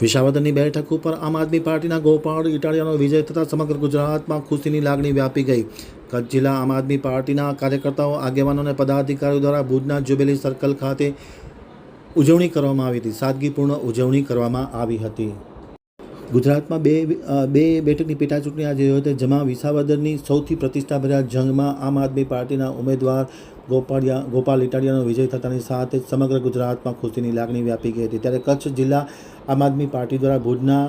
વિસાવદરની બેઠક ઉપર આમ આદમી પાર્ટીના ગોપાળ ઇટાલિયાનો વિજય થતાં સમગ્ર ગુજરાતમાં ખુશીની લાગણી વ્યાપી ગઈ. કચ્છ જિલ્લા આમ આદમી પાર્ટીના કાર્યકર્તાઓ, આગેવાનો અને પદાધિકારીઓ દ્વારા ભુજના જ્યુબિલી સર્કલ ખાતે ઉજવણી કરવામાં આવી હતી. સાદગીપૂર્ણ ઉજવણી કરવામાં આવી હતી. ગુજરાતમાં બે બે બેઠકની પેટા ચૂંટણી આજે યોજાઈ હતી જેમાં વિસાવદરની સૌથી પ્રતિષ્ઠાભર્યા જંગમાં આમ આદમી પાર્ટીના ઉમેદવાર ગોપાળિયા, ગોપાલ ઇટાલિયાનો વિજય થતાની સાથે જ સમગ્ર ગુજરાતમાં ખુશીની લાગણી વ્યાપી ગઈ હતી. ત્યારે કચ્છ જિલ્લા આમ આદમી પાર્ટી દ્વારા ભુજના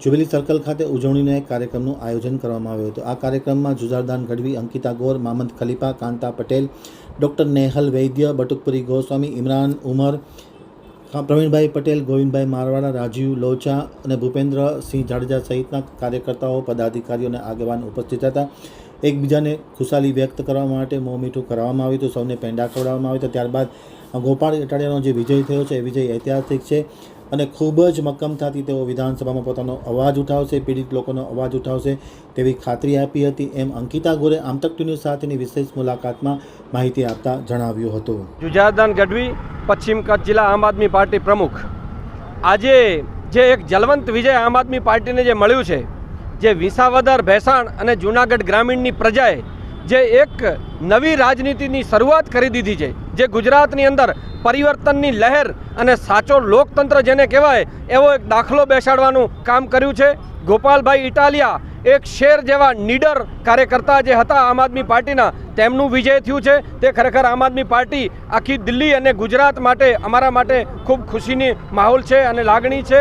જ્યુબિલી સર્કલ ખાતે ઉજવણીના એક કાર્યક્રમનું આયોજન કરવામાં આવ્યું હતું. આ કાર્યક્રમમાં જુઝારદાન ગઢવી અંકિતા ગોર મામદ ખલીફા, કાંતા પટેલ, ડૉક્ટર નેહલ વૈદ્ય, બટુકપુરી ગોસ્વામી, ઇમરાન ઉમર પ્રવીણભાઈ પટેલ, ગોવિંદભાઈ મારવાડા, રાજીવ લોચા અને ભૂપેન્દ્રસિંહ જાડેજા સહિતના કાર્યકર્તાઓ પદાધિકારીઓ અને આગેવાન ઉપસ્થિત હતા. એકબીજાને ખુશાલી વ્યક્ત કરવા માટે મોં મીઠું કરવામાં આવ્યું હતું, સૌને પેંડા ખવડાવવામાં આવ્યું હતા. ત્યારબાદ ગોપાલ ઇટાલિયાનો જે વિજય થયો છે, એ વિજય ઐતિહાસિક છે અને ખૂબ જ મક્કમતાથી તેઓ વિધાનસભામાં પોતાનો અવાજ ઉઠાવશે, પીડિત લોકોનો અવાજ ઉઠાવશે તેવી ખાતરી આપી હતી. એમ અંકિતા ગોરે આમતક ન્યૂઝ સાથેની વિશેષ મુલાકાતમાં માહિતી આપતા જણાવ્યું હતું. જુજાદાન ગઢવી પશ્ચિમ કચ્છ જિલ્લા આમ આદમી પાર્ટી પ્રમુખ. આજે જે એક જલવંત વિજય આમ આદમી પાર્ટીને જે મળ્યું છે, જે વિસાવદર, ભેસાણ અને જૂનાગઢ ગ્રામીણની પ્રજાએ જે એક નવી રાજનીતિની શરૂઆત કરી દીધી છે, જે ગુજરાતની અંદર પરિવર્તનની લહેર અને સાચો લોકતંત્ર જેને કહેવાય, એવો એક દાખલો બેસાડવાનું કામ કર્યું છે. ગોપાલભાઈ ઇટાલિયા એક શેર જેવા નીડર કાર્યકર્તા જે હતા આમ આદમી પાર્ટીના, તેમનું વિજય થયું છે. તે ખરેખર આમ આદમી પાર્ટી આખી દિલ્હી અને ગુજરાત માટે, અમારા માટે ખૂબ ખુશીની માહોલ છે અને લાગણી છે.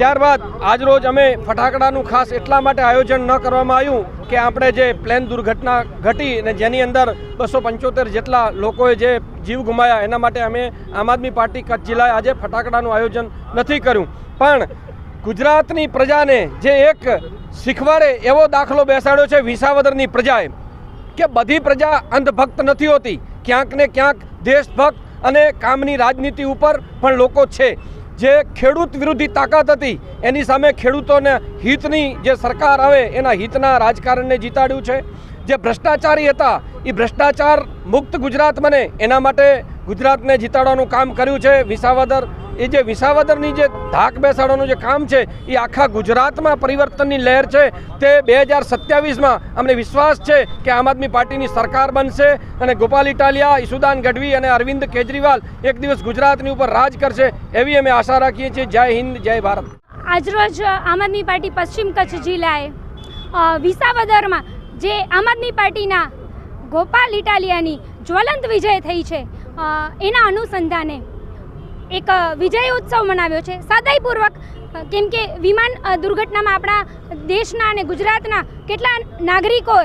ત્યારબાદ આજરોજ અમે ફટાકડાનું ખાસ એટલા માટે આયોજન ન કરવામાં આવ્યું કે આપણે જે પ્લેન દુર્ઘટના ઘટી અને જેની અંદર બસો પંચોતેર જેટલા લોકોએ જે જીવ ગુમાયા એના માટે અમે આમ આદમી પાર્ટી કચ્છ જિલ્લાએ આજે ફટાકડાનું આયોજન નથી કર્યું. પણ ગુજરાતની પ્રજાને જે એક શીખવાડે એવો દાખલો બેસાડ્યો છે વિસાવદરની પ્રજાએ કે બધી પ્રજા અંધભક્ત નથી હોતી. ક્યાંક ને ક્યાંક દેશભક્ત અને કામની રાજનીતિ ઉપર પણ લોકો છે. જે ખેડૂત વિરોધી તાકાત હતી, એની સામે ખેડૂતોને હિતની જે સરકાર આવે, એના હિતના રાજકારણને જીતાડ્યું છે. જે ભ્રષ્ટાચારી હતા એ ભ્રષ્ટાચાર મુક્ત ગુજરાત બને એના માટે ગુજરાતને જીતાડવાનું કામ કર્યું છે. વિસાવદર એ જે વિસાવદરની જે ધાક બેસાડવાનું જે કામ છે એ આખા ગુજરાતમાં પરિવર્તનની લહેર છે. તે બે હજાર સત્યાવીસમાં અમને વિશ્વાસ છે કે આમ આદમી પાર્ટીની સરકાર બનશે અને ગોપાલ ઇટાલિયા, ઈસુદાન ગઢવી અને અરવિંદ કેજરીવાલ એક દિવસ ગુજરાતની ઉપર રાજ કરશે એવી અમે આશા રાખીએ છીએ. જય હિન્દ, જય ભારત. આજરોજ આમ આદમી પાર્ટી પશ્ચિમ કચ્છ જિલ્લાએ વિસાવદરમાં જે આમ આદમી પાર્ટીના ગોપાલ ઇટાલિયાની જ્વલંત વિજય થઈ છે એના અનુસંધાને એક વિજય ઉત્સવ મનાવ્યો છે. સાદાઈપૂર્વક કેમ કે વિમાન દુર્ઘટનામાં આપણા દેશના અને ગુજરાતના કેટલા નાગરિકો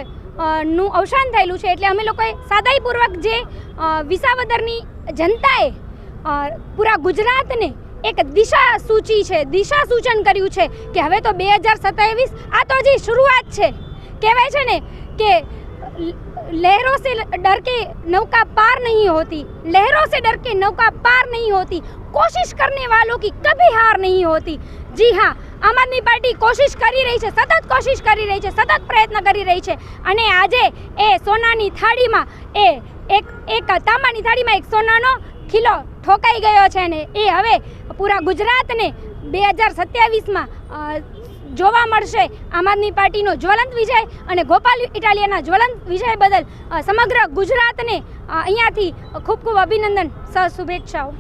નું અવસાન થયેલું છે એટલે અમે લોકોએ સાદાઈપૂર્વક જે વિસાવદરની જનતાએ પૂરા ગુજરાતને એક દિશા સૂચિ છે, દિશા સૂચન કર્યું છે કે હવે તો બે હજાર સત્યાવીસ આ તો હજી શરૂઆત છે. કહેવાય છે ને કે લહેરો સે ડર કે નૌકા પાર નહીં હોતી. લહેરો સે ડર કે નૌકા પાર નહીં હોતી. કોશિશ કરને વાલો કી કભી હાર નહીં હોતી. જી હા, આમ આદમી પાર્ટી કોશિશ કરી રહી છે, સતત કોશિશ કરી રહી છે, સતત પ્રયત્ન કરી રહી છે. અને આજે એ સોનાની થાળીમાં એ એક એક તાંબાની થાળીમાં એક સોનાનો ખીલો ઠોકાઈ ગયો છે ને એ હવે પૂરા ગુજરાતને બે હજાર સત્યાવીસમાં જોવા મળશે. આમ આદમી પાર્ટીનો જ્વલંત વિજય અને ગોપાલ ઇટાલિયાના જ્વલંત વિજય બદલ સમગ્ર ગુજરાતને અહીંયાથી ખૂબ ખૂબ અભિનંદન. સહ શુભેચ્છાઓ.